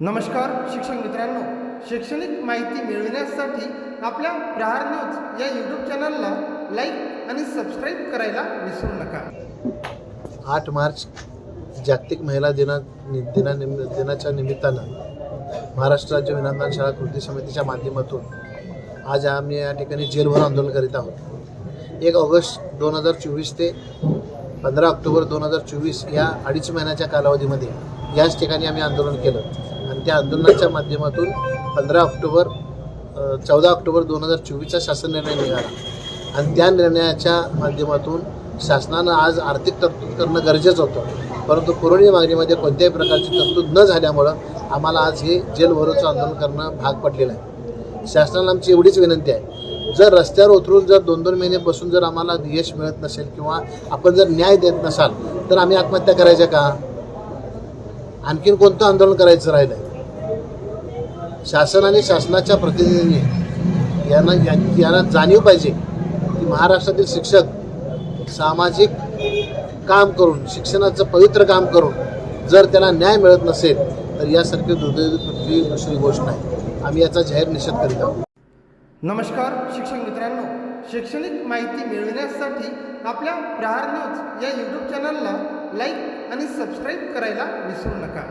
नमस्कार शिक्षक मित्रांनो. शैक्षणिक माहिती मिळविण्यासाठी आपल्या प्रहार न्यूज या यूट्यूब चॅनलला लाईक आणि सबस्क्राईब करायला विसरू नका. आठ मार्च जागतिक महिला दिना नि- दिना दिनाच्या निमित्तानं महाराष्ट्र राज्य विनांदन शाळा कृती समितीच्या माध्यमातून आज आम्ही या ठिकाणी जेलभर आंदोलन करीत आहोत. एक ऑगस्ट दोन हजार चोवीस ते पंधरा ऑक्टोबर दोन हजार चोवीस या अडीच महिन्याच्या कालावधीमध्ये याच ठिकाणी आम्ही आंदोलन केलं. त्या आंदोलनाच्या माध्यमातून पंधरा ऑक्टोबर चौदा ऑक्टोबर दोन हजार चोवीसचा शासन निर्णय निघाला. आणि त्या निर्णयाच्या माध्यमातून शासनानं आज आर्थिक तरतूद करणं गरजेचं होतं. परंतु पुरवणी मागणीमध्ये कोणत्याही प्रकारची तरतूद न झाल्यामुळं आम्हाला आज हे जेलभरोचं आंदोलन करणं भाग पडलेलं आहे. शासनाला आमची एवढीच विनंती आहे. जर रस्त्यावर उतरून जर दोन दोन महिने बसून जर आम्हाला यश मिळत नसेल किंवा आपण जर न्याय देत नसाल तर आम्ही आत्महत्या करायच्या का? आणखीन कोणतं आंदोलन करायचं राहिलं आहे शासन आणि शासनाच्या प्रतिनिधींनी यांना यांना जाणीव पाहिजे की महाराष्ट्रातील शिक्षक सामाजिक काम करून शिक्षणाचं पवित्र काम करून जर त्याला न्याय मिळत नसेल तर यासारखी दुर्दैवी दुसरी गोष्ट नाही. आम्ही याचा जाहीर निषेध करीत आहोत. नमस्कार शिक्षक मित्रांनो. शैक्षणिक माहिती मिळविण्यासाठी आपल्या प्रहार न्यूज या यूट्यूब चॅनलला लाईक आणि सबस्क्राईब करायला विसरू नका.